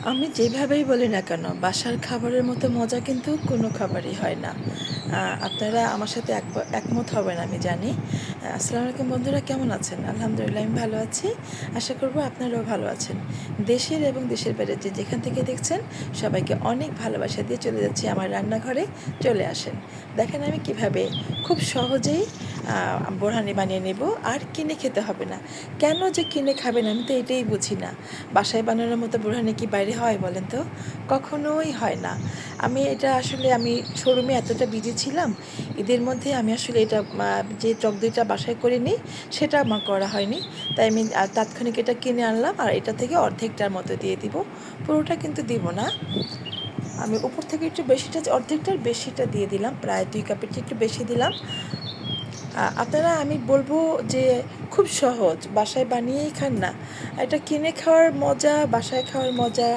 আমি যেভাবেই বলি না কেন বাসার খাবারের মতো মজা কিন্তু কোনো খাবারই হয় না। আপনারা আমার সাথে এক একমত হবেন আমি জানি। আহ, আসসালামু আলাইকুম বন্ধুরা কেমন আছেন? আলহামদুলিল্লাহ আমি ভালো আছি। আশা করব আপনারাও ভালো আছেন। দেশের এবং দেশের বাইরে যে যেখান থেকে দেখছেন সবাইকে অনেক ভালোবাসা দিয়ে চলে যাচ্ছি আমার রান্নাঘরে চলে আসেন। দেখেন আমি কীভাবে খুব সহজেই বোরহানি বানিয়ে নেব আর কিনে খেতে হবে না। কেন যে কিনে খাবেন আমি তো এটাই বুঝি না। বাসায় বানানোর মতো বোরহানি কি বাইরে হয় বলেন তো? কখনোই হয় না। আমি এটা আসলে আমি শোরুমে এতটা বিজি ছিলাম ঈদের মধ্যে আমি আসলে এটা যে চক দইটা বাসায় করে নিই সেটা আমার করা হয়নি। তাই আমি তাৎক্ষণিক এটা কিনে আনলাম আর এটা থেকে অর্ধেকটার মতো দিয়ে দিব। পুরোটা কিন্তু দিব না। আমি উপর থেকে একটু বেশিটা, অর্ধেকটার বেশিটা দিয়ে দিলাম, প্রায় দুই কাপের একটু বেশি দিলাম। আপনারা, আমি বলব যে খুব সহজ, বাসায় বানিয়েই খান না। এটা কিনে খাওয়ার মজা, বাসায় খাওয়ার মজা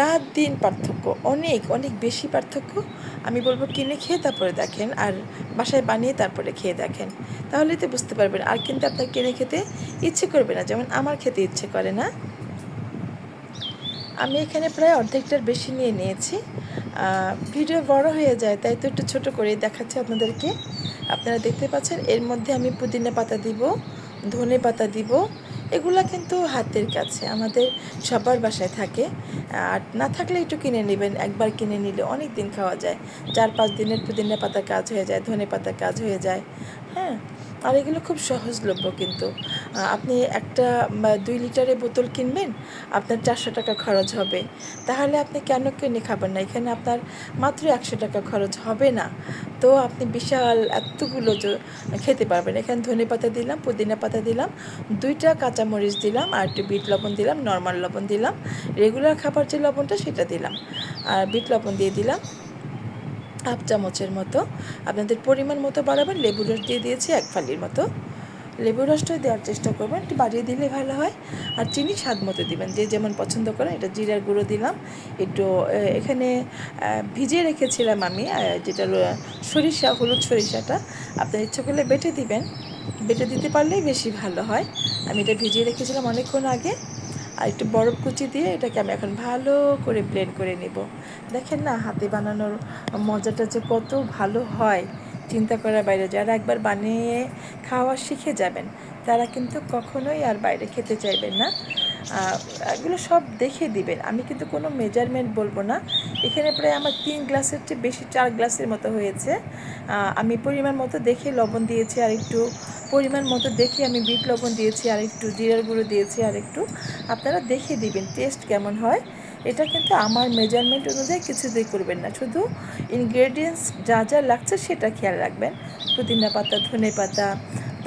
রাত দিন পার্থক্য, অনেক অনেক বেশি পার্থক্য। আমি বলব কিনে খেয়ে তারপরে দেখেন, আর বাসায় বানিয়ে তারপরে খেয়ে দেখেন। তাহলেই তো বুঝতে পারবেন, আর কিন্তু আপনার কিনে খেতে ইচ্ছে করবে না, যেমন আমার খেতে ইচ্ছে করে না। আমি এখানে প্রায় অর্ধেকটার বেশি নিয়ে নিয়েছি। ভিডিও বড় হয়ে যায়, তাই তো একটু ছোটো করে দেখাচ্ছি আপনাদেরকে। আপনারা দেখতে পাচ্ছেন, এর মধ্যে আমি পুদিনা পাতা দিব, ধনে পাতা দিব এগুলা কিন্তু হাতের কাছে, আমাদের সবার বাসায় থাকে। আর না থাকলে একটু কিনে নেবেন, একবার কিনে নিলে অনেক দিন খাওয়া যায়। চার পাঁচ দিনের পুদিনা পাতা কাজ হয়ে যায়, ধনে পাতা কাজ হয়ে যায়। হ্যাঁ? আর এগুলো খুব সহজলভ্য কিন্তু। আপনি একটা দুই লিটারের বোতল কিনবেন, আপনার চারশো টাকা খরচ হবে। তাহলে আপনি কেন কিনে খাবেন না? এখানে আপনার মাত্র একশো টাকা খরচ হবে না। তো আপনি বিশাল এতগুলো খেতে পারবেন। এখানে ধনে পাতা দিলাম, পুদিনা পাতা দিলাম, দুইটা কাঁচামরিচ দিলাম, আর একটু বিট লবণ দিলাম, নর্মাল লবণ দিলাম। রেগুলার খাবার যে লবণটা সেটা দিলাম। আর বিট লবণ দিয়ে দিলাম। হাফ চামচের মতো। আপনাদের পরিমাণ মতো বাড়াবেন লেবু রস দিয়ে দিয়েছি এক ফালির মতো। লেবু রসটাই দেওয়ার চেষ্টা করবেন, একটু বাড়িয়ে দিলে ভালো হয়। আর চিনি স্বাদ মতো দিবেন, যে যেমন পছন্দ করেন। এটা জিরার গুঁড়ো দিলাম। একটু এখানে ভিজিয়ে রেখেছিলাম আমি যেটা সরিষা, হলুদ সরিষাটা। আপনার ইচ্ছা করলে বেটে দিবেন। বেটে দিতে পারলেই বেশি ভালো হয়। আমি এটা ভিজিয়ে রেখেছিলাম অনেকক্ষণ আগে। আর একটু বরফ কুচি দিয়ে এটাকে আমি এখন ভালো করে ব্লেন্ড করে নেব। দেখেন না, হাতে বানানোর মজাটা যে কত ভালো হয়। চিন্তা করার বাইরে, যারা একবার বানিয়ে খাওয়া শিখে যাবেন, তারা কিন্তু কখনোই আর বাইরে খেতে চাইবেন না। এগুলো সব দেখে দিবেন। আমি কিন্তু কোনো মেজারমেন্ট বলব না। এখানে প্রায় আমার তিন গ্লাসের চেয়ে বেশি, চার গ্লাসের মতো হয়েছে। আমি পরিমাণ মতো দেখে লবণ দিয়েছি আর একটু পরিমাণ মতো দেখে আমি বিট লবণ দিয়েছি, আর একটু জিরার গুঁড়ো দিয়েছি, আর একটু আপনারা দেখে দিবেন, টেস্ট কেমন হয়। এটা কিন্তু আমার মেজারমেন্ট অনুযায়ী কিছুতেই করবেন না, শুধু ইনগ্রেডিয়েন্টস যা যা লাগছে সেটা খেয়াল রাখবেন। পুদিনা পাতা, ধনে পাতা,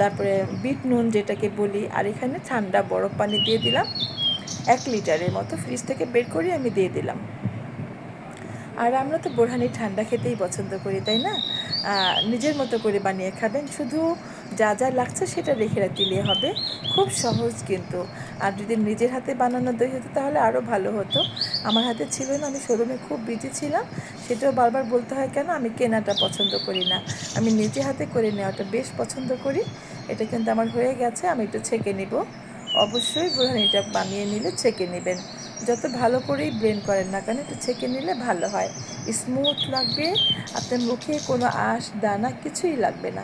তারপরে বিট নুন যেটাকে বলি, আর এখানে ঠান্ডা বরফ পানি দিয়ে দিলাম। এক লিটারের মতো ফ্রিজ থেকে বের করে আমি দিয়ে দিলাম। আর আমরা তো বোরহানি ঠান্ডা খেতেই পছন্দ করি, তাই না? নিজের মতো করে বানিয়ে খাবেন, শুধু যা যা লাগছে সেটা রেখে দিলে হবে। খুব সহজ কিন্তু। আর যদি নিজের হাতে বানানো দই হতো তাহলে আরও ভালো হতো। আমার হাতে ছিল না, আমি শোরুমে খুব বিজি ছিলাম। সেটাও বারবার বলতে হয়, কেন আমি কেনাটা পছন্দ করি না? আমি নিজে হাতে করে নেওয়াটা বেশ পছন্দ করি। এটা কিন্তু আমার হয়ে গেছে, আমি একটু ছেঁকে নিব। অবশ্যই বোরহানিটা বানিয়ে নিলে ছেঁকে নেবেন। যত ভালো করেই ব্লেন্ড করেন না কেন, একটু ছেঁকে নিলে ভালো হয়। স্মুথ লাগবে, আপনার মুখে কোনো আঁশ, দানা কিছুই লাগবে না।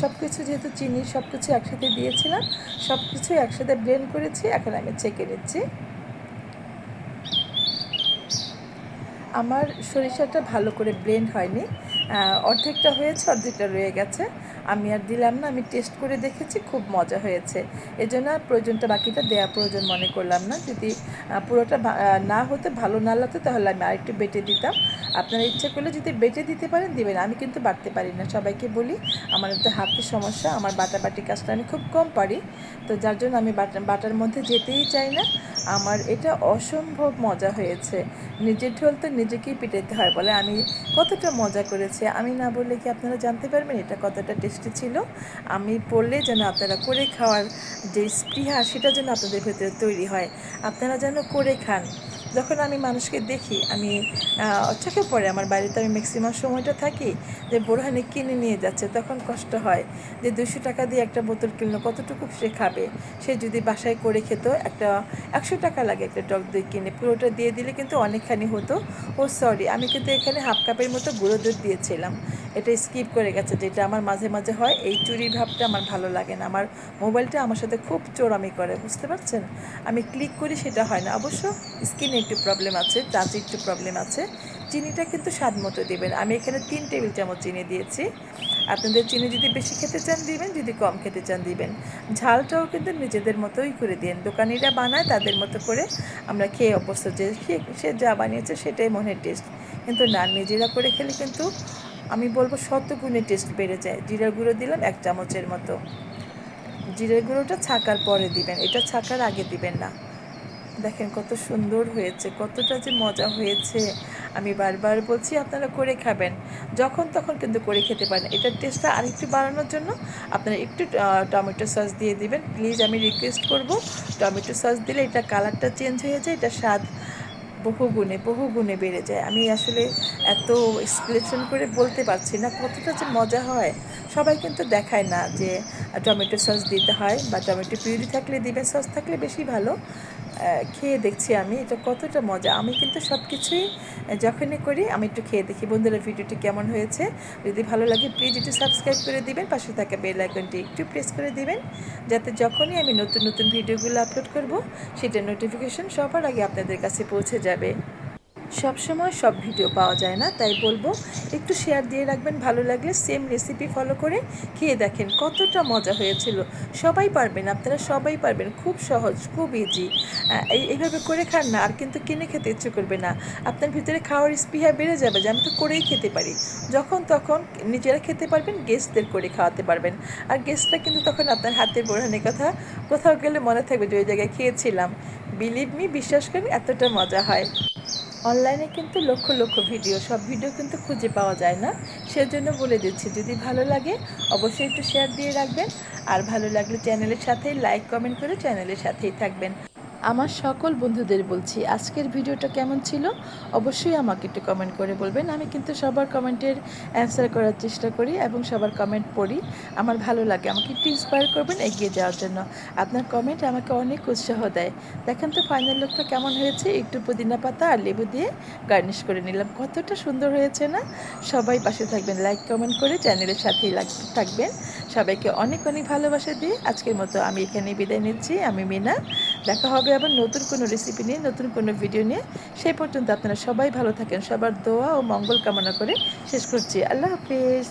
সব কিছু যেহেতু চিনি সব কিছু একসাথে দিয়েছিলাম সব কিছু একসাথে ব্লেন্ড করেছি, এখন আমি চেকে নিচ্ছি। আমার সরিষাটা ভালো করে ব্লেন্ড হয়নি অর্ধেকটা হয়েছে, অর্ধেকটা রয়ে গেছে। আমি আর দিলাম না, আমি টেস্ট করে দেখেছি, খুব মজা হয়েছে। এজন্য প্রয়োজনটা বাকিটা দেওয়া প্রয়োজন মনে করলাম না। যদি পুরোটা না হতে, ভালো না লাগতো, তাহলে আমি আরেকটু বেটে দিতাম। আপনারা ইচ্ছে করলে যদি বেটে দিতে পারেন, দিবেন। আমি কিন্তু বাটতে পারি না, সবাইকে বলি। আমার একটা হাতের সমস্যা, আমার বাটাবাটি কাজটা আমি খুব কম পারি। তো যার জন্য আমি বাটা, বাটার মধ্যে যেতেই চাই না। আমার এটা অসম্ভব মজা হয়েছে। নিজের ঢোল তো নিজেকেই পিটাইতে হয় বলে আমি কতটা মজা করেছি। আমি না বললে কি আপনারা জানতে পারবেন এটা কতটা টেস্টি ছিল? আমি পড়লে যেন আপনারা করে খাওয়ার যে স্পৃহা, সেটা যেন আপনাদের ভেতরে তৈরি হয়। আপনারা যেন করে খান। যখন আমি মানুষকে দেখি, আমি চোখে পড়ে, আমার বাড়িতে আমি ম্যাক্সিমাম সময়টা থাকি, যে বোরহানি কিনে নিয়ে যাচ্ছে, তখন কষ্ট হয় যে দুশো টাকা দিয়ে একটা বোতল কিনলো, কতটুকু সে খাবে? সে যদি বাসায় করে খেত, একটা একশো টাকা লাগে একটা টক দই কিনে। পুরোটা দিয়ে দিলে কিন্তু অনেকখানি হতো। ও সরি আমি কিন্তু এখানে হাফ কাপের মতো গুঁড়ো দুধ দিয়েছিলাম। এটা স্কিপ করে গেছে, যেটা আমার মাঝে মাঝে হয়। এই চুরি ভাবটা আমার ভালো লাগে না। আমার মোবাইলটা আমার সাথে খুব চোরামি করে, বুঝতে পারছেন? আমি ক্লিক করি, সেটা হয় না। অবশ্য স্কিনে একটু প্রবলেম আছে টাচে একটু প্রবলেম আছে। চিনিটা কিন্তু স্বাদ মতো দেবেন। আমি এখানে তিন টেবিল চামচ চিনি দিয়েছি। আপনাদের চিনি যদি বেশি খেতে চান দিবেন, যদি কম খেতে চান দিবেন। ঝালটাও কিন্তু নিজেদের মতোই করে দিন দোকানিরা বানায়, তাদের মতো করে আমরা খেয়ে অভ্যস্ত। যে সে- যা বানিয়েছে সেটাই মনের টেস্ট কিন্তু না, নিজেরা করে খেলে কিন্তু আমি বলব শত গুণে টেস্ট বেড়ে যায়। জিরার গুঁড়ো দিলাম এক চামচের মতো। জিরের গুঁড়োটা ছাকার পরে দিবেন। এটা ছাকার আগে দিবেন না। দেখেন কত সুন্দর হয়েছে, কতটা যে মজা হয়েছে। আমি বারবার বলছি, আপনারা করে খাবেন। যখন তখন কিন্তু করে খেতে পারেন। এটার টেস্টটা আরেকটু বাড়ানোর জন্য আপনারা একটু টমেটো সস দিয়ে দিবেন। প্লিজ আমি রিকোয়েস্ট করব, টমেটো সস দিলে এটা কালারটা চেঞ্জ হয়ে যায় এটা স্বাদ বহু গুণে বহু গুণে বেড়ে যায়। আমি আসলে এত এক্সপ্লেশন করে বলতে পারছি না কতটা যে মজা হয়। সবাই কিন্তু দেখায় না যে টমেটো সস দিতে হয় বা টমেটো পিউরি থাকলে দিবে সস থাকলে বেশি ভালো। খেয়ে দেখছি আমি, এটা কতটা মজা। আমি কিন্তু সব কিছুই যখনই করি আমি একটু খেয়ে দেখি। বন্ধুরা, ভিডিওটি কেমন হয়েছে? যদি ভালো লাগে প্লিজ একটু সাবস্ক্রাইব করে দিবেন। পাশে থাকা বেল আইকনটি একটু প্রেস করে দিবেন। যাতে যখনই আমি নতুন নতুন ভিডিওগুলো আপলোড করব সেটার নোটিফিকেশন সবার আগে আপনাদের কাছে পৌঁছে যাবে। সব সময় সব ভিডিও পাওয়া যায় না, তাই বলব একটু শেয়ার দিয়ে রাখবেন, ভালো লাগলে সেম রেসিপি ফলো করে খেয়ে দেখেন কতটা মজা হয়েছিল। সবাই পারবেন, আপনারা সবাই পারবেন, খুব সহজ, খুব ইজি এইভাবে করে খান না, আর কিন্তু কিনে খেতে ইচ্ছে করবে না। আপনার ভিতরে খাওয়ার স্পৃহা বেড়ে যাবে যে আমি তো করেই খেতে পারি। যখন তখন নিজেরা খেতে পারবেন গেস্টদের করে খাওয়াতে পারবেন। আর গেস্টরা কিন্তু তখন আপনার হাতের বোরহানের কথা কোথাও গেলে মনে থাকবে যে ওই জায়গায় খেয়েছিলাম। বিলিভ মি বিশ্বাস করেন, এতটা মজা হয়। অনলাইনে কিন্তু লক্ষ লক্ষ ভিডিও সব ভিডিও কিন্তু খুঁজে পাওয়া যায় না। সেজন্য বলে দিচ্ছি, যদি ভালো লাগে, অবশ্যই একটু শেয়ার দিয়ে রাখবেন। আর ভালো লাগলে চ্যানেলের সাথেই লাইক কমেন্ট করে চ্যানেলের সাথেই থাকবেন। আমার সকল বন্ধুদের বলছি, আজকের ভিডিওটা কেমন ছিল? অবশ্যই আমাকে একটু কমেন্ট করে বলবেন। আমি কিন্তু সবার কমেন্টের অ্যান্সার করার চেষ্টা করি এবং সবার কমেন্ট পড়ি। আমার ভালো লাগে। আমাকে একটু ইন্সপায়ার করবেন এগিয়ে যাওয়ার জন্য। আপনার কমেন্ট আমাকে অনেক উৎসাহ দেয়। দেখেন তো ফাইনাল লুকটা কেমন হয়েছে? একটু পুদিনা পাতা আর লেবু দিয়ে গার্নিশ করে নিলাম। কতটা সুন্দর হয়েছে না? সবাই পাশে থাকবেন। লাইক কমেন্ট করে চ্যানেলের সাথেই থাকবেন। সবাইকে অনেক অনেক ভালোবাসা দিয়ে আজকের মতো আমি এখানে বিদায় নিচ্ছি। আমি মিনা। দেখা হবে আবার নতুন কোনো রেসিপি নিয়ে, নতুন কোনো ভিডিও নিয়ে, সেই পর্যন্ত আপনারা সবাই ভালো থাকেন। সবার দোয়া ও মঙ্গল কামনা করে শেষ করছি। আল্লাহ হাফিজ।